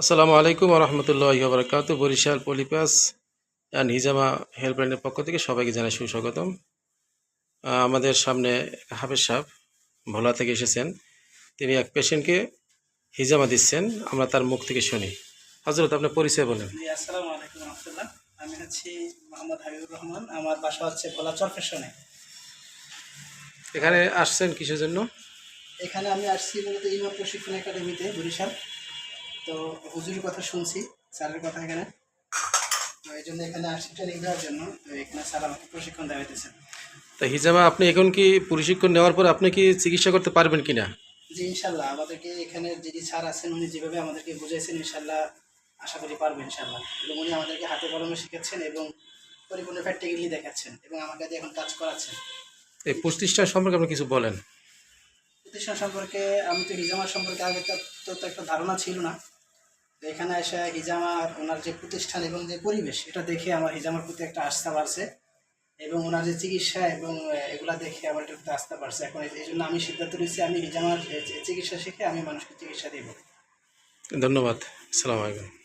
আসসালামু আলাইকুম রহমতুল্লাহ বরকাত বরিশাল পলিপাস অ্যান্ড হিজামা হেল্পলাইনের পক্ষ থেকে সবাইকে জানাই সুস্বাগতম। আমাদের সামনে হাফেজ সাহেব ভোলা থেকে এসেছেন। তিনি এক পেশেন্টকে হিজামা দিচ্ছেন। আমরা তার মুখ থেকে শুনি। হজরত আপনার পরিচয় বলেন। জি আসসালামু আলাইকুম রহমতুল্লাহ। আমি হচ্ছি মোহাম্মদ হাবিবুর রহমান। আমার বাসা হচ্ছে ভোলা চরফেশনে। এখানে আসছেন কিসের জন্য? এখানে আমি আসছি মূলত ইমাম প্রশিক্ষণ একাডেমিতে বরিশাল। তো হুজুরের কথা শুনছি স্যারের কথা এখানে। তো এই জন্য এখানে আসছি ট্রেনিং দেওয়ার জন্য। তো এখানে স্যার আমাকে প্রশিক্ষণ দেওয়া হইতেছে তা হিজামা আপনি এখন কি প্রশিক্ষণ নেওয়ার পর আপনি কি চিকিৎসা করতে পারবেন কিনা? জি ইনশাল্লাহ। আমাদেরকে এখানে যিনি স্যার আছেন উনি যেভাবে আমাদেরকে বুঝাইছেন ইনশাল্লাহ আশা করি পারব ইনশাল্লাহ। এবং উনি আমাদেরকে হাতে কলমে শিখাচ্ছেন এবং পরিপূর্ণ প্র্যাকটিক্যালি দেখাচ্ছেন এবং আমাকে দিয়ে এখন কাজ করাচ্ছেন। এই প্রতিষ্ঠান সম্পর্কে আপনি কিছু বলেন। প্রতিষ্ঠান সম্পর্কে আমি তো হিজামার সম্পর্কে আগে তো একটা ধারণা ছিল না। এখানে এসে হিজামার ওনার যে প্রতিষ্ঠান এবং যে পরিবেশ, এটা দেখে আমার হিজামার প্রতি একটা আস্থা বাড়ছে এবং ওনার যে চিকিৎসা এবং এগুলো দেখে আমার একটু আস্থা বাড়ছে। এখন এই- জন্য আমি সিদ্ধান্ত নিয়েছি, আমি হিজামার চিকিৎসা শিখে আমি মানুষকে চিকিৎসা দেবো। ধন্যবাদ। আসসালামু আলাইকুম।